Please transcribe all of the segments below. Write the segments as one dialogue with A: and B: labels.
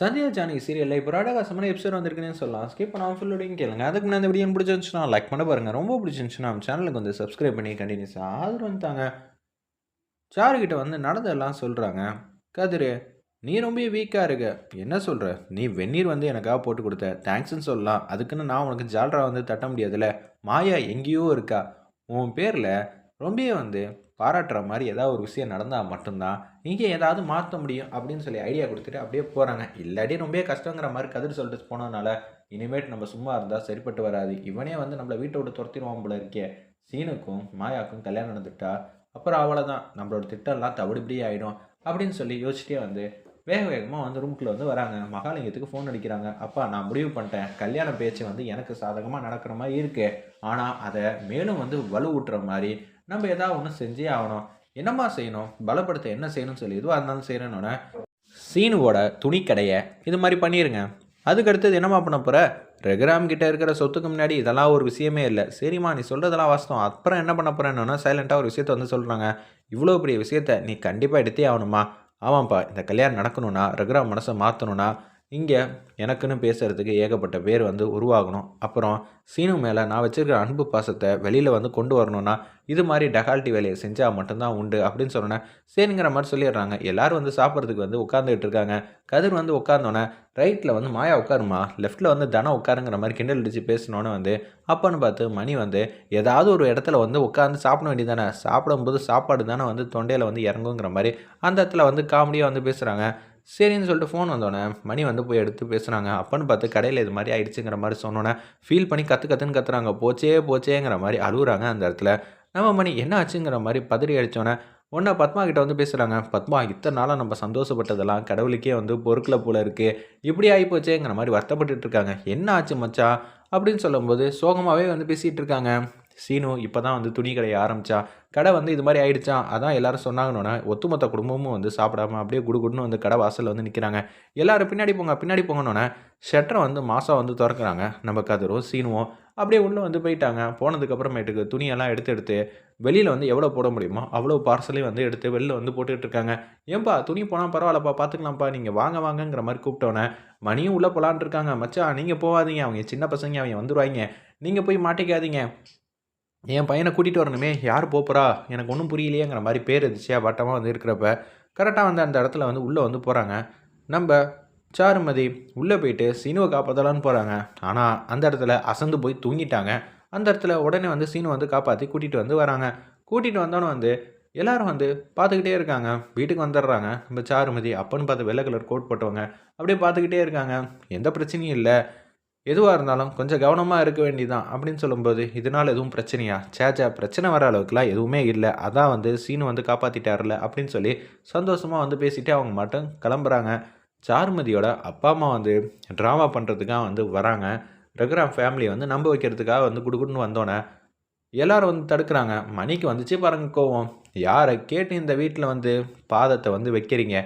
A: சந்தியா ஜானகி சீரியலில் இப்போ ராடகாசமான எபிசோட் வந்திருக்குன்னு சொல்லலாம். ஸ்கிப் பண்ணாமல் ஃபுல்லோடையும் கேளுங்க. அதுக்கு முன்னாடி இந்த வீடியோ பிடிச்சிருந்துச்சுன்னா லைக் பண்ண பாருங்கள் ரொம்ப பிடிச்சிருந்துச்சுன்னா நம்ம சேனலுக்கு வந்து சப்ஸ்கிரைப் பண்ணி கண்டினியூஸாக ஆதரவு வந்துட்டாங்க சாருக்கிட்ட வந்து நடந்ததெல்லாம் சொல்கிறாங்க கதிர் நீ ரொம்ப வீக்காக இருக்க. என்ன சொல்கிற நீ வெந்நீர் வந்து எனக்காக போட்டு கொடுத்த. தேங்க்ஸ்ன்னு சொல்லலாம். அதுக்குன்னு நான் உனக்கு ஜால்ரா வந்து தட்ட முடியாதுல்ல. மாயா எங்கேயோ இருக்கா. உன் பேரில் ரொம்பவே வந்து பாராட்டுற மாதிரி ஏதாவது ஒரு விஷயம் நடந்தால் மட்டும்தான் இங்கே ஏதாவது மாற்ற முடியும் அப்படின்னு சொல்லி ஐடியா கொடுத்துட்டு அப்படியே போகிறாங்க இல்லாட்டி ரொம்ப கஷ்டங்கிற மாதிரி கதிர் சொல்லிட்டு போனதுனால இனிமேட்டு நம்ம சும்மா இருந்தால் சரிப்பட்டு வராது. இவனே வந்து நம்மளை வீட்டை விட்டு துரத்திடுவான் போல இருக்கே. சீனுக்கும் மாயாக்கும் கல்யாணம் நடந்துட்டா அப்புறம் அவ்வளோதான் நம்மளோட திட்டம்லாம் தவிடுபடி ஆகிடும் அப்படின்னு சொல்லி யோசிச்சிட்டே வந்து வேக வேகமாக வந்து ரூம்குள்ளே வந்து வராங்க. மகாலிங்கத்துக்கு ஃபோன் அடிக்கிறாங்க. அப்பா நான் முடிவு பண்ணிட்டேன். கல்யாண பேச்சு வந்து எனக்கு சாதகமாக நடக்கிற மாதிரி இருக்குது ஆனால் அதை மேலும் வந்து வலுவூட்டுற மாதிரி நம்ம ஏதாவது ஒன்று செஞ்சே ஆகணும். என்னம்மா செய்யணும்? பலப்படுத்த என்ன செய்யணும்னு சொல்லி எதுவாக இருந்தாலும் செய்யணுன்னொன்னே சீனுவோட துணிக்கடையை இது மாதிரி பண்ணிடுங்க அதுக்கு அடுத்தது என்னம்மா பண்ண போகிற ரெகுராம் கிட்ட இருக்கிற சொத்துக்கு முன்னாடி இதெல்லாம் ஒரு விஷயமே இல்லை. சரிம்மா நீ சொல்கிறதெல்லாம் வாஸ்தவம். அப்புறம் என்ன பண்ண போகிறேன்னு சைலண்ட்டாக ஒரு விஷயத்த வந்து சொல்கிறாங்க இவ்வளோ பெரிய விஷயத்த நீ கண்டிப்பாக எடுத்தே ஆகணுமா ஆமாம்ப்பா இந்த கல்யாணம் நடக்கணும்னா ரெகுராம் மனசை மாற்றணும்னா இங்கே எனக்குன்னு பேசுகிறதுக்கு ஏகப்பட்ட பேர் வந்து உருவாகணும். அப்புறம் சீனு மேலே நான் வச்சுருக்கிற அன்பு பாசத்தை வெளியில் வந்து கொண்டு வரணும்னா இது மாதிரி டெகால்ட்டி வேலையை செஞ்சால் மட்டும்தான் உண்டு அப்படின்னு சொன்னேன் சரிங்கிற மாதிரி சொல்லிடுறாங்க. எல்லோரும் வந்து சாப்பிட்றதுக்கு வந்து உட்காந்துக்கிட்டு இருக்காங்க. கதிர் வந்து உட்காந்தோன்னே ரைட்டில் வந்து மாயா உட்காருமா லெஃப்ட்டில் வந்து தனம் உட்காருங்கிற மாதிரி கிண்டல் அடித்து பேசினோன்னு வந்து அப்போன்னு பார்த்து மணி வந்து ஏதாவது ஒரு இடத்துல வந்து உட்காந்து சாப்பிட வேண்டியதானே சாப்பிடும்போது சாப்பாடு தானே வந்து தொண்டையில் வந்து இறங்குங்கிற மாதிரி அந்த இடத்துல வந்து காமெடியாக வந்து பேசுகிறாங்க சரின்னு சொல்லிட்டு ஃபோன் வந்தோடனே மணி வந்து போய் எடுத்து பேசுகிறாங்க அப்பன்னு பார்த்து கடையில் இது மாதிரி ஆயிடுச்சுங்கிற மாதிரி சொன்னோன்னே ஃபீல் பண்ணி கற்று கற்றுன்னு கத்துறாங்க. போச்சே போச்சேங்கிற மாதிரி அழுகுறாங்க அந்த இடத்துல. நம்ம மணி என்ன ஆச்சுங்கிற மாதிரி பதறி அடித்தோன்னே ஒன்றா பத்மா கிட்ட வந்து பேசுகிறாங்க பத்மா இத்தனை நாளாக நம்ம சந்தோஷப்பட்டதெல்லாம் கடவுளுக்கே வந்து பொறுக்கல போல இருக்குது இப்படி ஆகிப்போச்சேங்கிற மாதிரி வருத்தப்பட்டுட்டு இருக்காங்க. என்ன ஆச்சு மச்சா? அப்படின்னு சொல்லும்போது சோகமாகவே வந்து பேசிகிட்டு இருக்காங்க. சீனு இப்போ தான் வந்து துணி கடையை ஆரம்பித்தா கடை வந்து இது மாதிரி ஆயிடுச்சான் அதான் எல்லாரும் சொன்னாங்கன்னா ஒத்துமொத்த குடும்பமும் வந்து சாப்பிடாம அப்படியே குடுகுடுன்னு வந்து கடை வாசலில் வந்து நிற்கிறாங்க எல்லாரும் பின்னாடி போங்க பின்னாடி போங்கன்னொன்னே ஷட்டரை வந்து மாதம் வந்து திறக்கிறாங்க. நம்ம கதரும் சீனுவோம் அப்படியே உள்ளே வந்து போயிட்டாங்க. போனதுக்கப்புறமேட்டுக்கு துணியெல்லாம் எடுத்து எடுத்து வெளியில் வந்து எவ்வளோ போட முடியுமோ அவ்வளோ பார்சலையும் வந்து எடுத்து வெளில வந்து போட்டுக்கிட்டு இருக்காங்க. ஏன்பா துணி போனால் பரவாயில்லப்பா பார்த்துக்கலாம்ப்பா நீங்கள் வாங்க வாங்கங்கிற மாதிரி கூப்பிட்டோன்னே மணியும் உள்ளே போகலான் இருக்காங்க. மச்சா நீங்கள் போகாதீங்க அவங்க சின்ன பசங்க அவங்க வந்துடுவாங்க நீங்கள் போய் மாட்டிக்காதீங்க. என் பையனை கூட்டிகிட்டு வரணுமே யார் போகிறா எனக்கு ஒன்றும் புரியலையேங்கிற மாதிரி பேர் இருந்துச்சியா வட்டமாக வந்து இருக்கிறப்ப கரெக்டாக வந்து அந்த இடத்துல வந்து உள்ளே வந்து போகிறாங்க நம்ம சாருமதி உள்ளே போயிட்டு சீனுவை காப்பாற்றலான்னு போகிறாங்க ஆனால் அந்த இடத்துல அசந்து போய் தூங்கிட்டாங்க. அந்த இடத்துல உடனே வந்து சீனு வந்து காப்பாற்றி கூட்டிகிட்டு வந்து வராங்க. கூட்டிகிட்டு வந்தோன்னே வந்து எல்லோரும் வந்து பார்த்துக்கிட்டே இருக்காங்க. வீட்டுக்கு வந்துடுறாங்க. நம்ம சாருமதி அப்பன்னு பார்த்து வெள்ளை கலர் கோட் போட்டவங்க அப்படியே பார்த்துக்கிட்டே இருக்காங்க. எந்த பிரச்சனையும் இல்லை. எதுவாக இருந்தாலும் கொஞ்சம் கவனமாக இருக்க வேண்டியதான் அப்படின்னு சொல்லும்போது இதனால் எதுவும் பிரச்சனையா? சேச்சா பிரச்சனை வர அளவுக்குலாம் எதுவுமே இல்லை. அதான் வந்து சீனு வந்து காப்பாற்றிட்டார்ல அப்படின்னு சொல்லி சந்தோஷமாக வந்து பேசிட்டு அவங்க மட்டும் கிளம்புறாங்க. சாருமதியோட அப்பா அம்மா வந்து ட்ராமா பண்ணுறதுக்காக வந்து வராங்க. ரகுராம் ஃபேமிலியை வந்து நம்ப வைக்கிறதுக்காக வந்து குடுக்குன்னு வந்தோன்னே எல்லாரும் வந்து தடுக்கிறாங்க. மணிக்கு வந்துச்சு பாருங்க கோவம். யாரை கேட்டு இந்த வீட்டில் வந்து பாதத்தை வந்து வைக்கிறீங்க?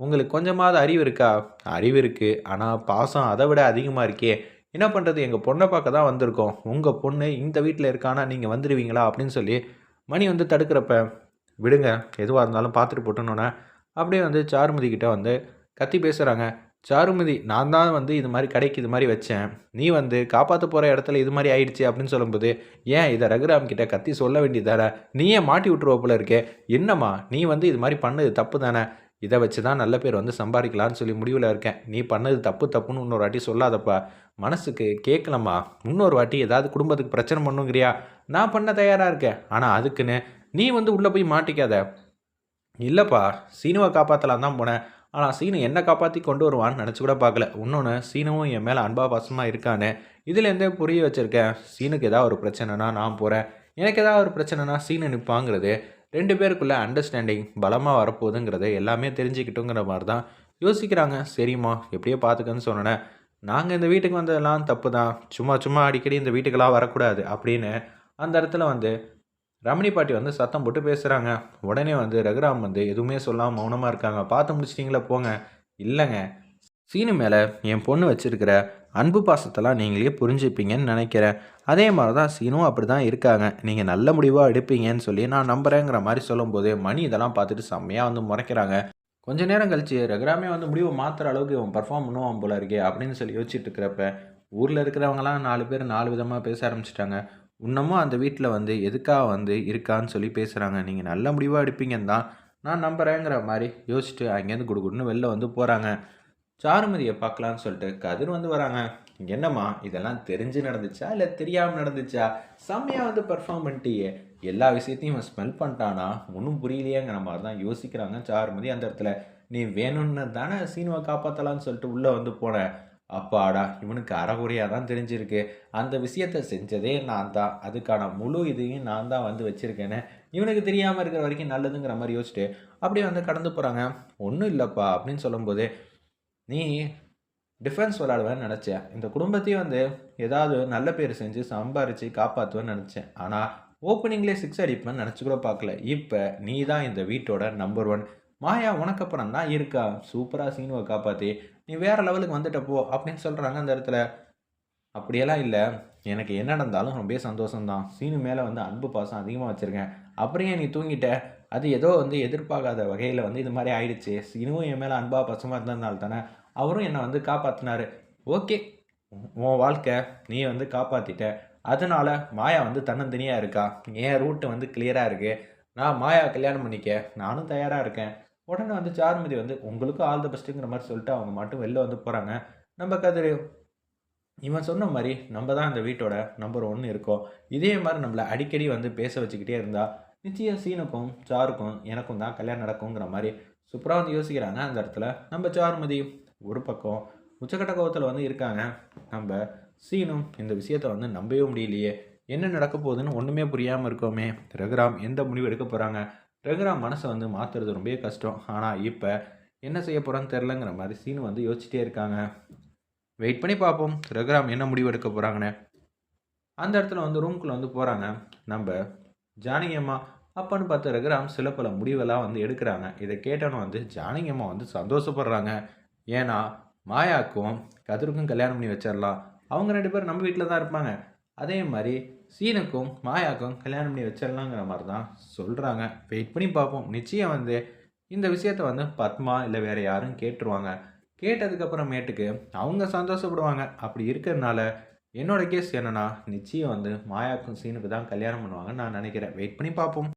A: உங்களுக்கு கொஞ்சமாவது அறிவு இருக்கா? அறிவு இருக்குது ஆனால் பாசம் அதை விட அதிகமாக இருக்கே. என்ன பண்ணுறது எங்கள் பொண்ணை பார்க்க தான் வந்திருக்கோம். உங்கள் பொண்ணு இந்த வீட்டில் இருக்கானா? நீங்கள் வந்துடுவீங்களா அப்படின்னு சொல்லி மணி வந்து தடுக்கிறப்ப விடுங்க எதுவாக இருந்தாலும் பார்த்துட்டு போட்டுனோன்னே அப்படியே வந்து சாருமதி கிட்டே வந்து கத்தி பேசுகிறாங்க சாருமதி நான் தான் வந்து இது மாதிரி கடைக்கு இது மாதிரி வச்சேன். நீ வந்து காப்பாற்ற போகிற இடத்துல இது மாதிரி ஆயிடுச்சு. அப்படின்னு சொல்லும்போது ஏன் இதை ரகுராம் கிட்ட கத்தி சொல்ல வேண்டியதானே? நீயே மாட்டி விட்டுருவ போல இருக்கே. என்னம்மா நீ வந்து இது மாதிரி பண்ணது தப்பு தானே? இதை வச்சு தான் நல்ல பேர் வந்து சம்பாதிக்கலான்னு சொல்லி முடிவில் இருக்கேன். நீ பண்ணது தப்பு தப்புன்னு இன்னொரு வாட்டி சொல்லாதப்பா. மனசுக்கு கேட்கலம்மா இன்னொரு வாட்டி ஏதாவது குடும்பத்துக்கு பிரச்சனை பண்ணுங்கிறியா? நான் பண்ண தயாராக இருக்கேன். ஆனால் அதுக்குன்னு நீ வந்து உள்ளே போய் மாட்டிக்காத. இல்லைப்பா சீனுவை காப்பாற்றலாம் தான் போனேன். ஆனால் சீனு என்ன காப்பாற்றி கொண்டு வருவான்னு நினச்சி கூட பார்க்கல. இன்னொன்று சீனுவும் என் மேலே அன்பா பாசமாக இருக்கான்னு இதுலேருந்தே புரிய வச்சுருக்கேன். சீனுக்கு ஏதாவது ஒரு பிரச்சனைனா நான் போகிறேன் எனக்கு ஏதாவது ஒரு பிரச்சனைனா சீனு நிற்பாங்கிறது ரெண்டு பேருக்குள்ளே அண்டர்ஸ்டாண்டிங் பலமாக வரப்போகுதுங்கிறத எல்லாமே தெரிஞ்சுக்கிட்டோங்கிற மாதிரி தான் யோசிக்கிறாங்க. சரிம்மா எப்படியோ பார்த்துக்கன்னு சொன்னேன் நாங்கள் இந்த வீட்டுக்கு வந்ததெல்லாம் தப்பு தான் சும்மா சும்மா அடிக்கடி இந்த வீட்டுக்கெல்லாம் வரக்கூடாது. அப்படின்னு அந்த இடத்துல வந்து ரமணி பாட்டி வந்து சத்தம் போட்டு பேசுகிறாங்க உடனே வந்து ரகுராம் வந்து எதுவுமே சொல்லாமல் மௌனமாக இருக்காங்க. பார்த்து முடிச்சிட்டிங்களா போங்க. இல்லைங்க. சீனு மேலே என் பொண்ணு வச்சுருக்கிற அன்பு பாசத்தெல்லாம் நீங்களே புரிஞ்சுப்பீங்கன்னு நினைக்கிறேன். அதே மாதிரி தான் சீனும் அப்படி தான் இருக்காங்க. நீங்கள் நல்ல முடிவாக எடுப்பீங்கன்னு சொல்லி நான் நம்புகிறேங்கிற மாதிரி சொல்லும்போது மணி இதெல்லாம் பார்த்துட்டு செம்மையாக வந்து முறைக்கிறாங்க. கொஞ்ச நேரம் கழிச்சு ரகுராமே வந்து முடிவை மாற்றுற அளவுக்கு இவன் பர்ஃபார்ம் பண்ணுவான் போல இருக்கே அப்படின்னு சொல்லி யோசிச்சுட்டு இருக்கிறப்ப ஊரில் இருக்கிறவங்களாம் நாலு பேர் நாலு விதமாக பேச ஆரம்பிச்சிட்டாங்க. இன்னமும் அந்த வீட்டில் வந்து எதுக்காக வந்து இருக்கான்னு சொல்லி பேசுகிறாங்க நீங்கள் நல்ல முடிவாக எடுப்பீங்கன்னு தான் நான் நம்புகிறேங்கிற மாதிரி யோசிச்சுட்டு அங்கேருந்து குடுகுடுன்னு வெளில வந்து போகிறாங்க சாருமதியை பார்க்கலான்னு சொல்லிட்டு கதிர் வந்து வராங்க. என்னம்மா இதெல்லாம் தெரிஞ்சு நடந்துச்சா? இல்லை தெரியாமல் நடந்துச்சா? செம்மையாக வந்து பெர்ஃபார்ம் பண்ணிட்டியே. எல்லா விஷயத்தையும் இவன் ஸ்மெல் பண்ணிட்டானா? ஒன்றும் புரியலையேங்கிற மாதிரி தான் யோசிக்கிறாங்க சாருமதி அந்த இடத்துல. நீ வேணும்னு தானே சீனுவை காப்பாற்றலான்னு சொல்லிட்டு உள்ளே வந்து போனேன் அப்பாடா இவனுக்கு அறகுறையாக தான் தெரிஞ்சிருக்கு. அந்த விஷயத்தை செஞ்சதே நான் தான். அதுக்கான முழு இதையும் நான் தான் வந்து வச்சுருக்கேன்னு இவனுக்கு தெரியாமல் இருக்கிற வரைக்கும் நல்லதுங்கிற மாதிரி யோசிச்சுட்டு அப்படியே வந்து கடந்து போகிறாங்க ஒன்றும் இல்லைப்பா அப்படின்னு சொல்லும்போது நீ டிஃபென்ஸ் விளாடுவேன்னு நினச்சேன் இந்த குடும்பத்தையும் வந்து ஏதாவது நல்ல பேர் செஞ்சு சம்பாரித்து காப்பாற்றுவேன்னு நினச்சேன். ஆனால் ஓப்பனிங்லேயே சிக்ஸ் அடிப்பேன்னு நினச்சி கூட பார்க்கல. இப்போ நீ தான் இந்த வீட்டோட நம்பர் ஒன் மாயா உனக்கப்புறம் தான் இருக்கா? சூப்பராக சீனுவை காப்பாற்றி நீ வேறு லெவலுக்கு வந்துட்ட போ அப்படின்னு சொல்கிறாங்க அந்த இடத்துல. அப்படியெல்லாம் இல்லை. எனக்கு என்ன நடந்தாலும் ரொம்ப சந்தோஷம்தான். சீனு மேலே வந்து அன்பு பாசம் அதிகமாக வச்சுருக்கேன். அப்புறம் ஏன் நீ தூங்கிட்ட? அது ஏதோ வந்து எதிர்பார்க்காத வகையில் வந்து இது மாதிரி ஆயிடுச்சு. இன்னும் என் மேலே அன்பாக பசமாக இருந்ததுனால தானே அவரும் என்னை வந்து காப்பாற்றினாரு ஓகே உன் வாழ்க்கை நீ வந்து காப்பாற்றிட்ட அதனால மாயா வந்து தன்னந்தனியாக இருக்கா? என் ரூட்டு வந்து கிளியராக இருக்குது நான் மாயா கல்யாணம் பண்ணிக்க நானும் தயாராக இருக்கேன். உடனே வந்து சாருமதி வந்து உங்களுக்கும் ஆல் த பெஸ்ட்டுங்கிற மாதிரி சொல்லிட்டு அவங்க மட்டும் வெளில வந்து போகிறாங்க நம்ம கதிர். இவன் சொன்ன மாதிரி நம்ம தான் இந்த வீட்டோட நம்பர் ஒன்று இருக்கோம். இதே மாதிரி நம்மளை அடிக்கடி வந்து பேச வச்சுக்கிட்டே இருந்தால் நிச்சயம் சீனுக்கும் சாருக்கும் எனக்கும் தான் கல்யாணம் நடக்குங்கிற மாதிரி சூப்பராக வந்து யோசிக்கிறாங்க. அந்த இடத்துல நம்ம சாருமதி ஒரு பக்கம் உச்சக்கட்ட கோவத்தில் வந்து இருக்காங்க. நம்ம சீனும் இந்த விஷயத்த வந்து நம்பவே முடியலையே. என்ன நடக்க போகுதுன்னு ஒன்றுமே புரியாமல் இருக்கோமே. ரகுராம் எந்த முடிவு எடுக்க போகிறாங்க ரகுராம் மனசை வந்து மாற்றுறது ரொம்பவே கஷ்டம். ஆனால் இப்போ என்ன செய்ய போகிறான்னு தெரிலங்கிற மாதிரி சீனு வந்து யோசிச்சிட்டே இருக்காங்க. வெயிட் பண்ணி பார்ப்போம். ரகுராம் என்ன முடிவு எடுக்க போகிறாங்கன்னு அந்த இடத்துல வந்து ரூம்குள்ளே வந்து போகிறாங்க நம்ம ஜானகியம்மா அப்பன்னு பார்த்து ரகுராம் சில பல முடிவெல்லாம் வந்து எடுக்கிறாங்க. இதை கேட்டோன்னு வந்து ஜானகியம்மா வந்து சந்தோஷப்படுறாங்க. ஏன்னா மாயாக்கும் கதிருக்கும் கல்யாணம் பண்ணி வச்சிடலாம். அவங்க ரெண்டு பேரும் நம்ம வீட்டில் தான் இருப்பாங்க. அதே மாதிரி சீனுக்கும் மாயாக்கும் கல்யாணம் பண்ணி வச்சிடலாங்கிற மாதிரி தான் சொல்கிறாங்க வெயிட் பண்ணி பார்ப்போம். நிச்சயம் வந்து இந்த விஷயத்த வந்து பத்மா இல்லை வேறு யாரும் கேட்டுருவாங்க. கேட்டதுக்கப்புறமேட்டுக்கு அவங்க சந்தோஷப்படுவாங்க. அப்படி இருக்கிறதுனால என்னோட கேஸ் என்னன்னா நிச்சயம் வந்து மாயாக்கும் சீனுக்கு தான் கல்யாணம் பண்ணுவாங்கன்னு நான் நினைக்கிறேன். வெயிட் பண்ணி பார்ப்போம்.